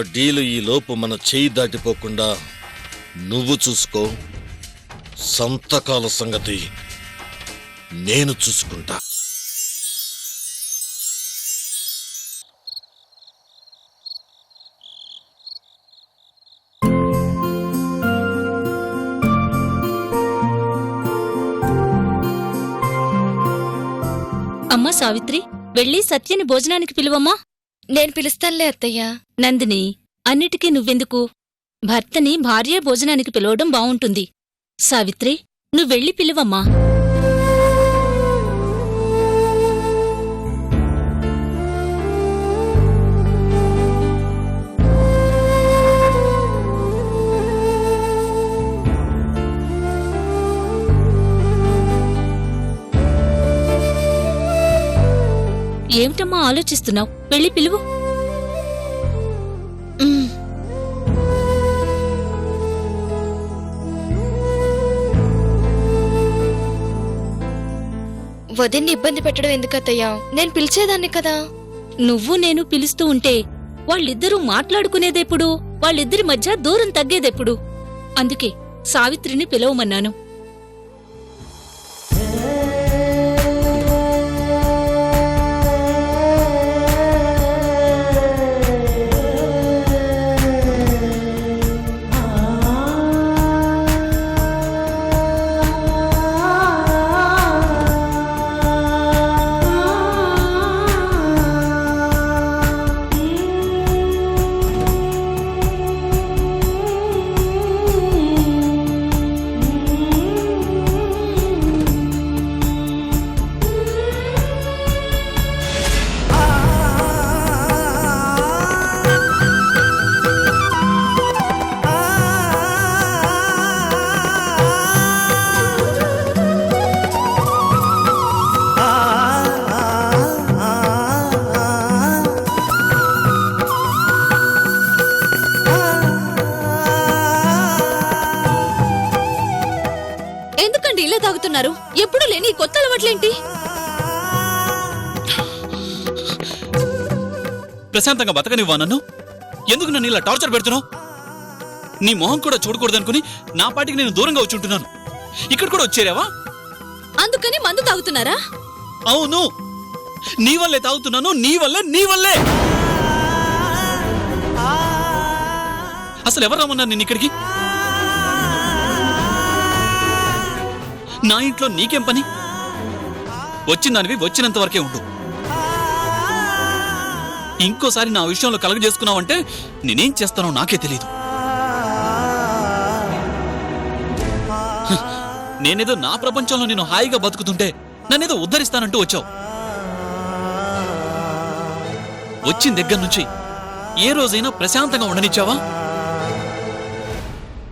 Deal ఈ లోపు మన చేయి దాటిపోకుండా నువ్వు చూసుకో. సంతకాల సంగతి నేను చూసుకుంటా. అమ్మా సావిత్రి వెళ్ళి సత్యని భోజనానికి పిలువమ్మా. నేను పిలుస్తానులే అత్తయ్య. నందిని అన్నిటికీ నువ్వెందుకు? భర్తని భార్య భోజనానికి పిలవడం బావుంటుంది. సావిత్రి నువ్వెళ్ళి పిలువమ్మా. ఏమిటమ్మా ఆలోచిస్తున్నావు? వెళ్ళి పిలువు. వదిన్ని ఇబ్బంది పెట్టడం ఎందుకత్తయ్యా నేను పిలిచేదాన్ని కదా. నువ్వు నేను పిలుస్తూ ఉంటే వాళ్ళిద్దరూ మాట్లాడుకునేదెప్పుడు? వాళ్ళిద్దరి మధ్య దూరం తగ్గేదెప్పుడు? అందుకే సావిత్రిని పిలవమన్నాను. తాగుతున్నారు ఎప్పుడు లేని కొత్త అలవాట్లేంటి? ప్రశాంతంగా బతకనివ్వా నన్ను? ఎందుకు నన్ను ఇలా టార్చర్ పెడుతున్నావు? నీ మొహం కూడా చూడకూడదనుకుని నా పాటికి నేను దూరంగా వచ్చి ఉంటున్నాను. ఇక్కడ కూడా వచ్చేరావా? అందుకని మందు తాగుతున్నారా? అవును. నీ వల్లే తాగుతున్నాను నీ వల్లే నీ వల్లే. అసలు ఎవరు రమ్మన్నారు నిన్ను ఇక్కడికి? నా ఇంట్లో నీకేం పని? వచ్చిందానివి వచ్చినంత వరకే ఉండు. ఇంకోసారి నా విషయంలో కలగజేసుకున్నావంటే నేనేం చేస్తానో నాకే తెలియదు నేనేదో నా ప్రపంచంలో నేను హాయిగా బతుకుతుంటే నన్నేదో ఉద్ధరిస్తానంటూ వచ్చావు. వచ్చిన దగ్గర నుంచి ఏ రోజైనా ప్రశాంతంగా ఉండనిచ్చావా?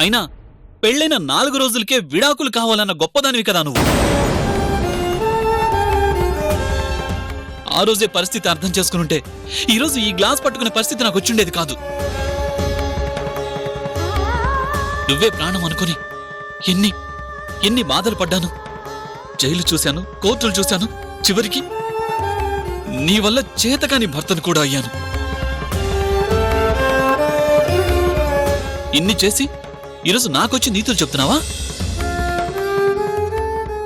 అయినా పెళ్ళైన నాలుగు రోజులకే విడాకులు కావాలన్న గొప్పదానివి కదా నువ్వు. ఆ రోజే పరిస్థితి అర్థం చేసుకునుంటే ఈరోజు ఈ గ్లాస్ పట్టుకునే పరిస్థితి నాకు వచ్చిండేది కాదు. నువ్వే ప్రాణం అనుకుని ఎన్ని ఎన్ని బాధలు పడ్డాను. జైలు చూశాను కోర్టులు చూశాను చివరికి నీ వల్ల చేతకాని భర్తను కూడా అయ్యాను. ఇన్ని చేసి ఈరోజు నాకొచ్చి నీతులు చెప్తున్నావా?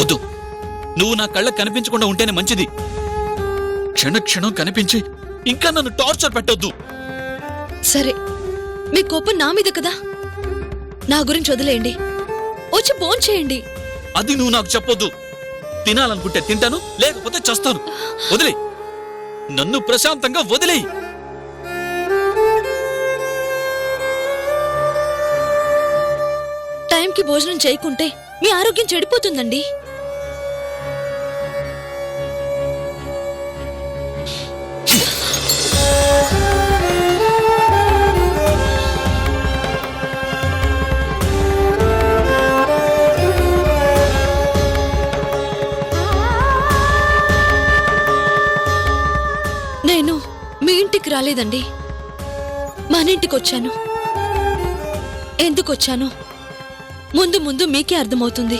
వద్దు. నువ్వు నా కళ్ళకు కనిపించకుండా ఉంటేనే మంచిది. క్షణ క్షణం కనిపించి ఇంకా నన్ను టార్చర్ పెట్టొద్దు. సరే మీ కోపం నా మీద కదా? నా గురించి వదిలేయండి. వచ్చి ఫోన్ చేయండి. అది నువ్వు నాకు చెప్పొద్దు. తినాలనుకుంటే తింటాను లేకపోతే చస్తాను. వదిలే నన్ను ప్రశాంతంగా వదిలేయి. టైంకి భోజనం చేయకుంటే మీ ఆరోగ్యం చెడిపోతుందండి. నేను మీ ఇంటికి రాలేదండి. మన ఇంటికి వచ్చాను ఎందుకు వచ్చాను ముందు ముందు మీకే అర్థమవుతుంది.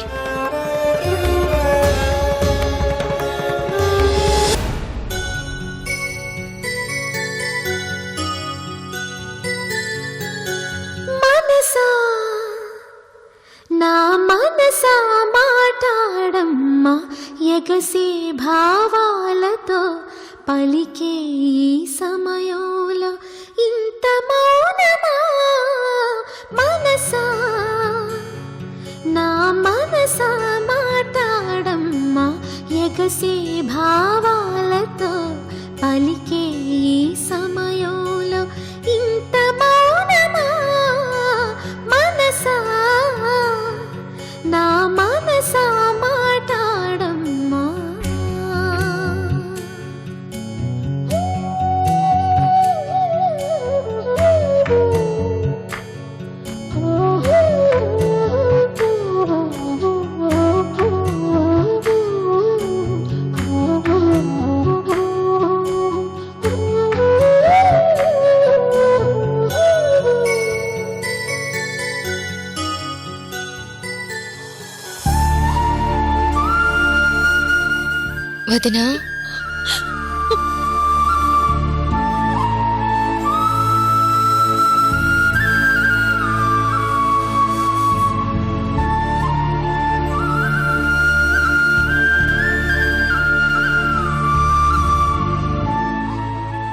వదినా?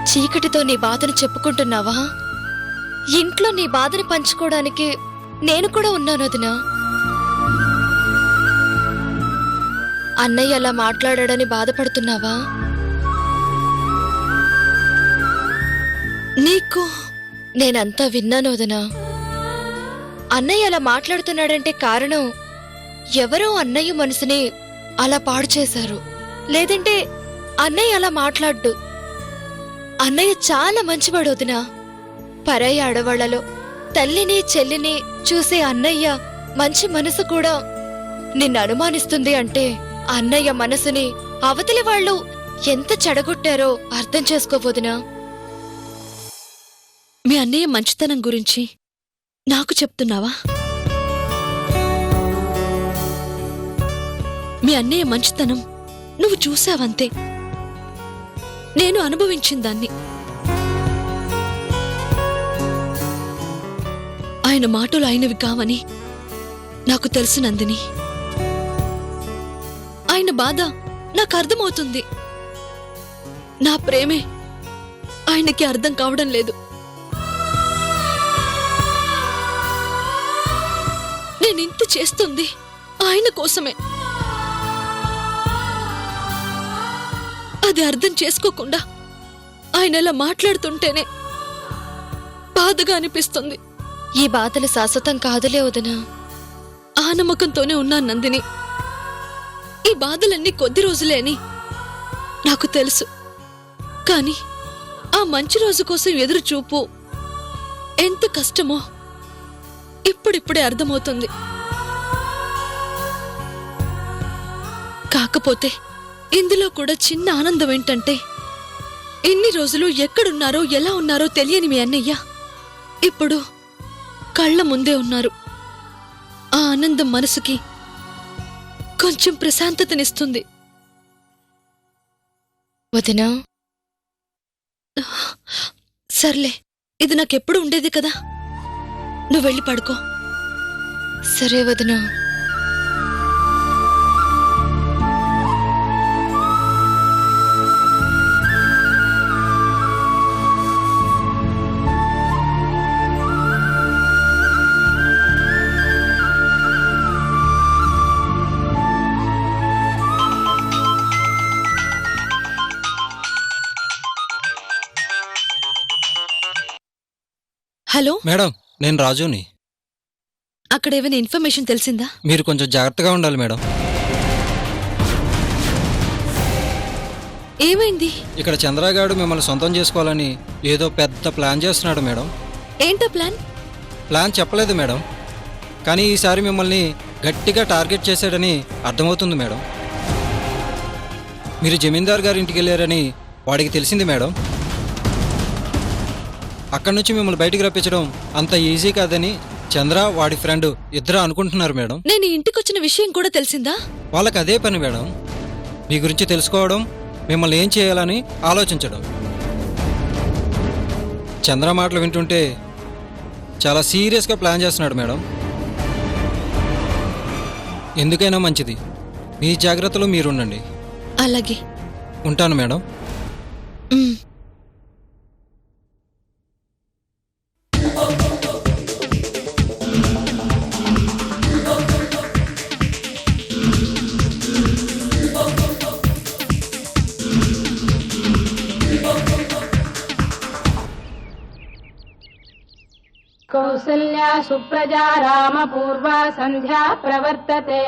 చీకటితో నీ బాధను చెప్పుకుంటున్నావా? ఇంట్లో నీ బాధను పంచుకోవడానికి నేను కూడా ఉన్నాను వదినా. అన్నయ్య అలా మాట్లాడాడని బాధపడుతున్నావా? నీకు నేనంతా విన్నాను వదనా. అన్నయ్య అలా మాట్లాడుతున్నాడంటే కారణం ఎవరో అన్నయ్య మనసుని అలా పాడు చేశారు. లేదంటే అన్నయ్య అలా మాట్లాడ్డు. అన్నయ్య చాలా మంచివాడు వదినా. పరాయి ఆడవాళ్ళలో తల్లిని చెల్లిని చూసే అన్నయ్య మంచి మనసు కూడా నిన్ను అనుమానిస్తుంది అంటే అన్నయ్య మనసుని అవతలి వాళ్ళు ఎంత చెడగొట్టారో అర్థం చేసుకోబోదునా మీ అన్నయ్య మంచితనం గురించి నాకు చెప్తున్నావా? మీ అన్నయ్య మంచితనం నువ్వు చూసావంతే. నేను అనుభవించిందాన్ని ఆయన మాటలు అయినవి కావని నాకు తెలుసు నందిని. ఆయన బాధ నాకు అర్థమవుతుంది. నా ప్రేమే ఆయనకి అర్థం కావడం లేదు. నేనింత చేస్తుంది ఆయన కోసమే. అది అర్థం చేసుకోకుండా ఆయన ఇలా మాట్లాడుతుంటేనే బాధగా అనిపిస్తుంది. ఈ బాధలు శాశ్వతం కాదులే వదినా. ఆ నమ్మకంతోనే ఉన్నాను నందిని. ఈ బాధలన్నీ కొద్ది రోజులే అని నాకు తెలుసు. కానీ ఆ మంచి రోజు కోసం ఎదురు చూపు ఎంత కష్టమో ఇప్పుడిప్పుడే అర్థమవుతుంది. కాకపోతే ఇందులో కూడా చిన్న ఆనందం ఏంటంటే ఎన్ని రోజులు ఎక్కడున్నారో ఎలా ఉన్నారో తెలియని మీ అన్నయ్య ఇప్పుడు కళ్ళ ముందే ఉన్నారు. ఆ ఆనందం మనసుకి కొంచెం ప్రశాంతతనిస్తుంది. వదినా. సర్లే ఇది నాకెప్పుడు ఉండేది కదా? నువ్వు వెళ్ళి పడుకో. సరే వదినా. హలో? మేడం నేను రాజుని. అక్కడ ఏమైనా ఇన్ఫర్మేషన్ తెలిసిందా? మీరు కొంచెం జాగ్రత్తగా ఉండాలి మేడం. ఏమైంది? ఇక్కడ చంద్రగాడు మిమ్మల్ని సొంతం చేసుకోవాలని ఏదో పెద్ద ప్లాన్ చేస్తున్నాడు మేడం. ఏంటో ప్లాన్? ప్లాన్ చెప్పలేదు మేడం. కానీ ఈసారి మిమ్మల్ని గట్టిగా టార్గెట్ చేశాడని అర్థమవుతుంది మేడం. మీరు జమీందార్ గారి ఇంటికి వెళ్ళారని వాడికి తెలిసింది మేడం. అక్కడి నుంచి మిమ్మల్ని బయటికి రప్పించడం అంత ఈజీ కాదని చంద్ర వాడి ఫ్రెండ్ ఇద్దరు అనుకుంటున్నారు మేడం. నేను ఈ ఇంటికొచ్చిన విషయం కూడా తెలిసిందా? వాళ్ళకి అదే పని మేడం. మీ గురించి తెలుసుకోవడం మిమ్మల్ని ఏం చేయాలని ఆలోచించడం. చంద్ర మాటలు వింటుంటే చాలా సీరియస్గా ప్లాన్ చేస్తున్నాడు మేడం. ఎందుకైనా మంచిది. మీ జాగ్రత్తలో మీరుండండి. అలాగే. ఉంటాను మేడం. कौसल्या सुप्रजा रामपूर्वा सन्ध्या प्रवर्तते।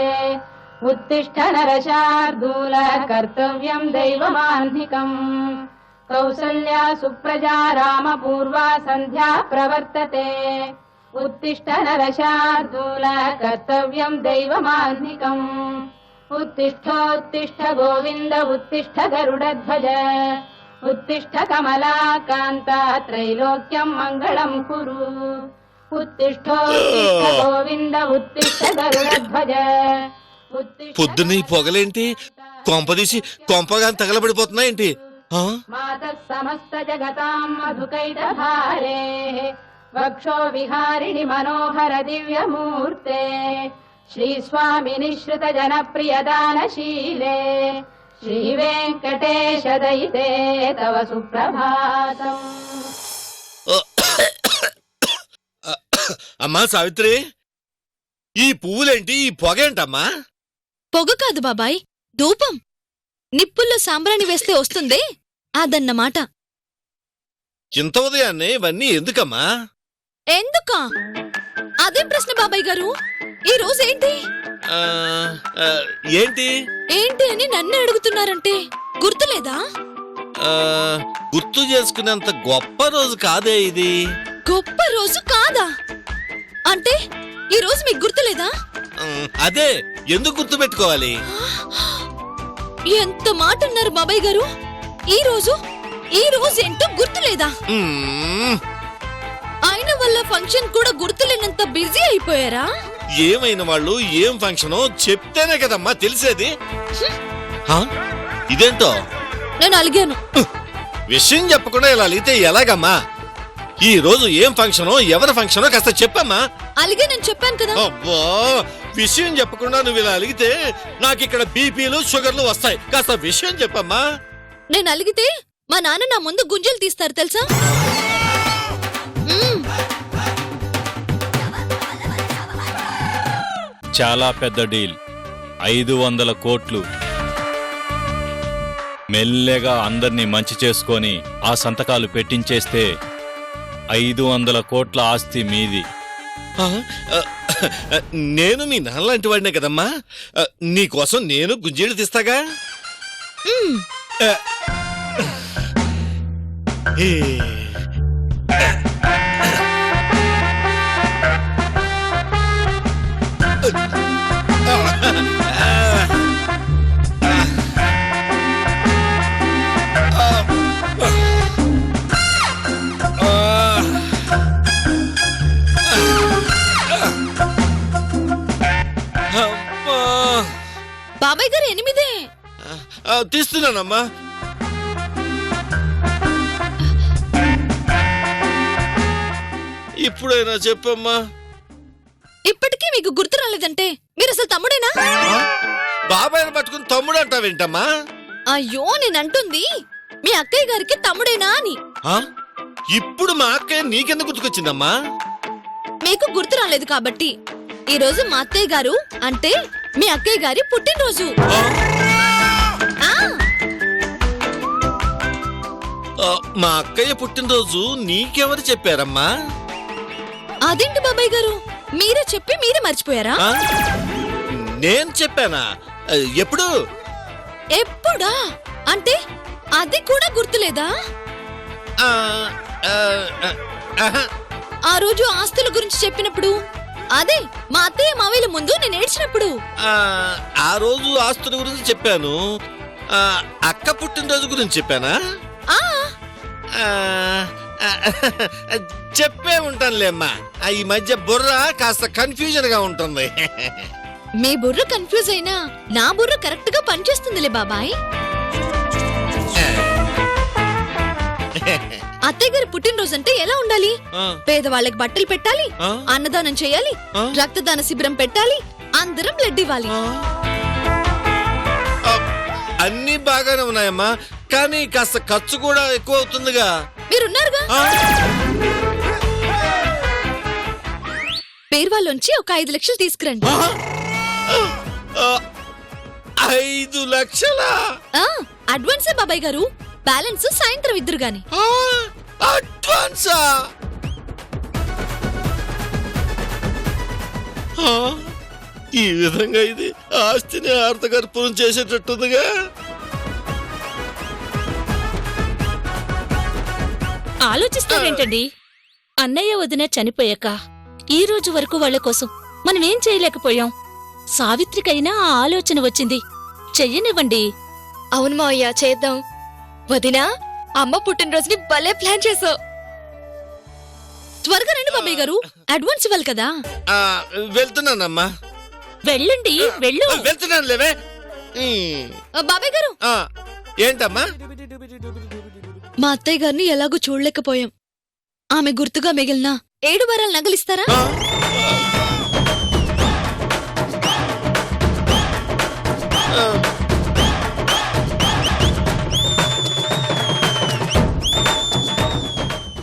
उत्तिष्ठ नरशार्दूल कर्तव्यम् दैवमाह्निकम् कौसल्या सुप्रजा रामपूर्वा सन्ध्या प्रवर्तते। उत्तिष्ठ नरशार्दूल कर्तव्यम् दैवमाह्निकम् उत्तिष्ठोत्तिष्ठ गोविन्द उत्तिष्ठ गरुडध्वज। उत्तिष्ठ कमलाकान्ता त्रैलोक्यम् मङ्गलम् कुरु పొద్దున్న ఈ పొగలేంటి? కొంపదీసి కొంపగా తగలబడిపోతున్నాయేంటి? సమస్త జగతాం మధుకైత భారే వక్షో విహారిణి మనోహర దివ్యమూర్తే. శ్రీస్వామి నిశ్రిత దానశీలే. శ్రీ వెంకటేశ దైతే తవ సుప్రభాతం. అమ్మా సావిత్రి ఈ పువ్వులేంటి? ఈ పొగేంటమ్మా? పొగ కాదు బాబాయ్ ధూపం. నిప్పుల్లో సాంబ్రాణి వేస్తే వస్తుందే? అదన్నమాట. ఇంత ఉదయాన్నే ఇవన్నీ ఎందుకమ్మా? ఎందుకా? అదేం ప్రశ్న బాబాయ్ గారు? ఈ రోజు ఏంటి? ఆ, ఆ, ఏంటి? ఏంటి అని నన్ను అడుగుతున్నారంటే గుర్తులేదా? ఆ, గుర్తు చేసుకునేంత గొప్ప రోజు కాదే ఇది. గొప్ప రోజు కాదా? అంటే ఈ రోజు మీకు గుర్తులేదా? అదే ఎందుకు గుర్తు పెట్టుకోవాలి ఎంత మాట అన్నారు బాబాయ్ గారు? ఈ రోజు ఈ రోజు ఏంటో గుర్తులేదా? ఆయన వల్ల ఫంక్షన్ కూడా గుర్తులేనంత బిజీ అయిపోయారా? ఏమైన వాళ్ళు ఏం ఫంక్షనో చెప్తేనే కదమ్మా తెలిసేది. హా? ఇదేంటో? నేను అలిగాను. విషయం చెప్పకుండా ఇలా అలిగితే ఎలాగమ్మా? ఈ రోజు ఏం ఫంక్షనో ఎవరి ఫంక్షనో కాస్త చెప్పమ్మా. అలిగే నేను చెప్పాను కదా. అబ్బా విషయం చెప్పకుండా నువ్వు ఇలా అలిగితే నాకు ఇక్కడ బీపీలు షుగర్లు వస్తాయి. కాస్త విషయం చెప్పమ్మా. నేను అలిగితే మా నాన్న నా ముందు గుంజలు తీస్తారు తెలుసా. చాలా పెద్ద డీల్. ఐదు వందల కోట్లు. మెల్లగా అందర్నీ మంచి చేసుకొని ఆ సంతకాలు పెట్టించేస్తే ఐదు వందల కోట్ల ఆస్తి మీది. నేను మీ నాన్నలాంటి వాడినే కదమ్మా. నీకోసం నేను గుంజీలు తీస్తాగా? ఏ, తీస్తున్నానమ్మా. ఇప్పుడైనా చెప్పమ్మా. ఇప్పటికీ మీకు గుర్తు రాలేదంటే మీరు అసలు తమ్ముడేనా? ఆ? బాబాయ్ని పట్టుకుని తమ్ముడు అంటావేంటమ్మా? అయ్యో నేనంటుంది. మీ అక్కయ్య గారికి తమ్ముడేనా అని. ఆ? ఇప్పుడు మా అక్కయ్య నీకెందుకు గుర్తుకొచ్చిందమ్మా? మీకు గుర్తు రాలేదు కాబట్టి ఈ రోజు మా అత్తయ్య గారు అంటే మీ అక్కయ్య గారి పుట్టినరోజు. మా అక్కయ్య పుట్టినరోజు నీకెవరు చెప్పారమ్మా? అదేంటి బాబాయ్ గారు? మీరే చెప్పి మీరే మర్చిపోయారా? ఆ? నేను చెప్పానా? ఎప్పుడు? ఎప్పుడా? అంటే అది కూడా గుర్తులేదా? ఆ, ఆ, ఆ, ఆహా. ఆ రోజు ఆస్తుల గురించి చెప్పినప్పుడు అదే మా అత్తయ్య మావయ్యల ముందు నేను ఏడ్చినప్పుడు. ఆ, ఆ రోజు ఆస్తుల గురించి చెప్పాను. ఆ, అక్క పుట్టినరోజు గురించి చెప్పానా? ఆ. ఆ, ఆ, చెప్పే ఉంటానులేమ్మా ఆ, ఈ మధ్య బుర్ర కాస్త కన్ఫ్యూజన్గా ఉంటుంది. మీ బుర్ర కన్ఫ్యూజ్ అయినా నా బుర్ర కరెక్ట్గా పనిచేస్తుందిలే బాబాయ్. అత్తయ్య గారి పుట్టినరోజు అంటే ఎలా ఉండాలి? ఆ, పేదవాళ్ళకి బట్టలు పెట్టాలి ఆ? అన్నదానం చేయాలి ఆ? రక్తదాన శిబిరం పెట్టాలి అందరం బ్లడ్ ఇవ్వాలి ఆ. అన్ని బాగానే ఉన్నాయమ్మా. కానీ కాస్త ఖర్చు కూడా ఎక్కువ అవుతుందిగా. మీరున్నారుగా? ఆ, పేర్వాలోంచి ఒక ఐదు లక్షలు తీసుకురండి. ఆ, ఐదు లక్షల? ఆ, అడ్వాన్సే బాబాయ్ గారు. బ్యాలెన్స్ సాయంత్రం ఇద్దరు గాని అడ్వాన్సా? ఆ, ఈ విధంగా ఇది ఆస్తిని అర్థగర్భం చేసేటట్టుందిగా. ఆలోచిస్తారేంటండి అన్నయ్య వదిన చనిపోయాక ఈ రోజు వరకు వాళ్ళ కోసం మనం ఏం చేయలేకపోయాం. సావిత్రికైనా ఆ ఆలోచన వచ్చింది. చెయ్యనివ్వండి. అవును మావయ్య చేద్దాం. వదినా అమ్మ పుట్టినరోజుని భలే ప్లాన్ చేసావు. త్వరగా రండి బాబాయ్ గారు. అడ్వాన్స్ ఇవ్వాలి కదా. వెళ్తున్నానమ్మా. వెళ్ళండి వెళ్ళు. వెళ్తున్నాను లేవే. బాబాయ్ గారు. ఏంటమ్మా? మా అత్తయ్య గారిని ఎలాగో చూడలేకపోయాం. ఆమె గుర్తుగా మిగిలిన ఏడు వారాలు నగలిస్తారా?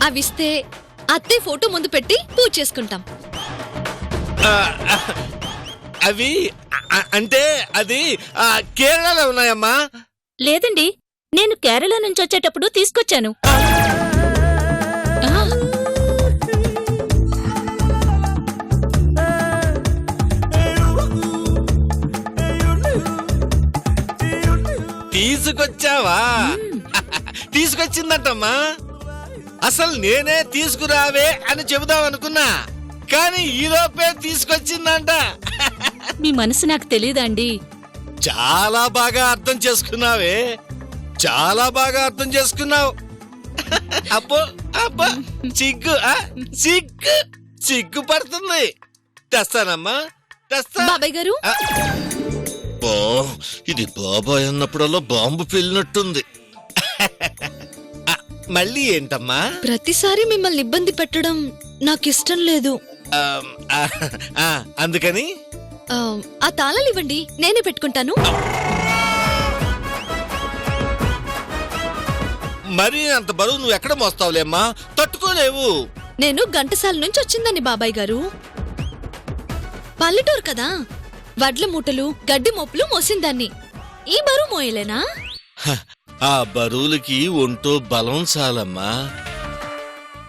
అవిస్తే అత్తయ్య ఫోటో ముందు పెట్టి పూజ చేసుకుంటాం. అవి అంటే అది కేరళలో ఉన్నాయమ్మా. లేదండి నేను కేరళ నుంచి వచ్చేటప్పుడు తీసుకొచ్చాను. తీసుకొచ్చావా? తీసుకొచ్చిందంటమ్మా. అసలు నేనే తీసుకురావే అని చెబుదాం అనుకున్నా కానీ ఈలోపే తీసుకొచ్చిందంట. మీ మనసు నాకు తెలియదా అండి చాలా బాగా అర్థం చేసుకున్నావే. చాలా బాగా అర్థం చేసుకున్నావు. అబ్బో అబ్బో సిగ్గు ఆ? సిగ్గు సిగ్గు పడుతుంది. తెస్తానమ్మా తెస్తా. బాబాయ్ గారు? ఆ. ఇది బాబాయ్ అన్నప్పుడల్లా బాంబు పెళ్ళినట్టుంది ఆ, మళ్ళీ ఏంటమ్మా? ప్రతిసారి మిమ్మల్ని ఇబ్బంది పెట్టడం నాకు ఇష్టం లేదు. ఆ, ఆ, ఆ, అందుకని ఆ, తాళాలు ఇవ్వండి. నేనే పెట్టుకుంటాను. మరీ అంత బరువు నువ్వు ఎక్కడ మోస్తావులేమ్మా తట్టుకోలేవు. నేను ఘంటసాల నుంచి వచ్చిందని బాబాయ్ గారు. పల్లెటూరు కదా. వడ్ల మూటలు గడ్డి మోపులు మోసిందాన్ని. ఈ బరువు మోయలేనా? ఆ బరువులకి ఒంటో బలం చాలమ్మా.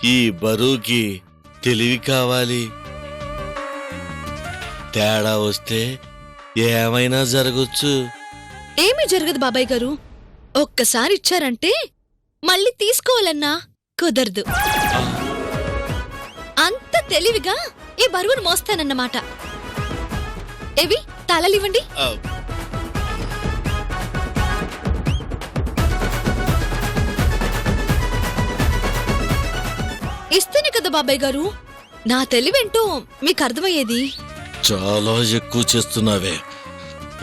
ఈ బరువుకి తెలివి కావాలి. తేడా వస్తే ఏమైనా జరగచ్చు. ఏమీ జరగదు బాబాయ్ గారు. ఒక్కసారి ఇచ్చారంటే మళ్ళీ తీసుకోవాలన్నా కుదరదు. అంత తెలివిగా ఈ బరువును మోస్తానన్నమాట. ఏవి తాళాలివ్వండి ఆ, ఇస్తేనే కదా బాబాయ్ గారు. నా తెలివేంటో మీకు అర్థమయ్యేది? చాలా ఎక్కువ చేస్తున్నావే.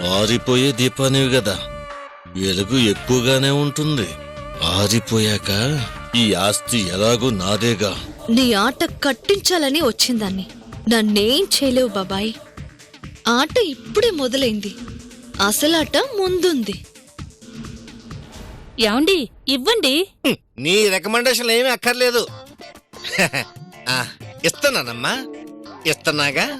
ఆరిపోయే దీపానివి కదా వెలుగు ఎక్కువగానే ఉంటుంది. ఆరిపోయాక ఈ ఆస్తి ఎలాగూ నాదేగా. నీ ఆట కట్టించాలని వచ్చిందాన్ని. నన్నేం చేయలేవు బాబాయ్. ఆట ఇప్పుడే మొదలైంది. అసలాట ముందుంది. యాండి ఇవ్వండి. నీ రికమెండేషన్ ఏమీ అక్కర్లేదు. ఆ, ఇస్తున్నానమ్మా. ఇస్తున్నాగా?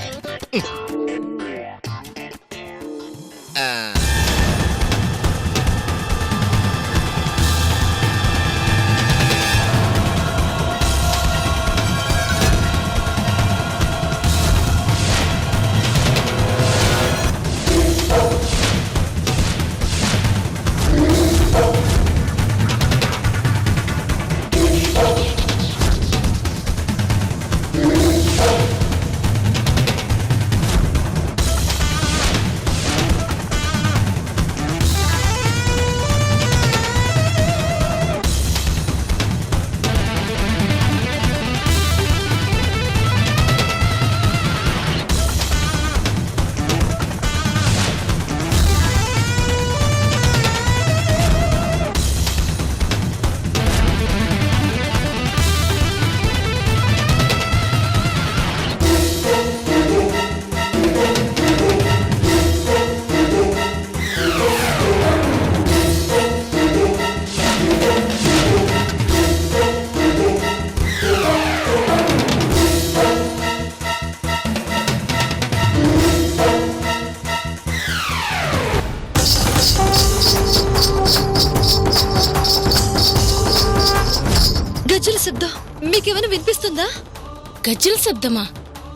శబ్దం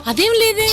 అదేం లేదే?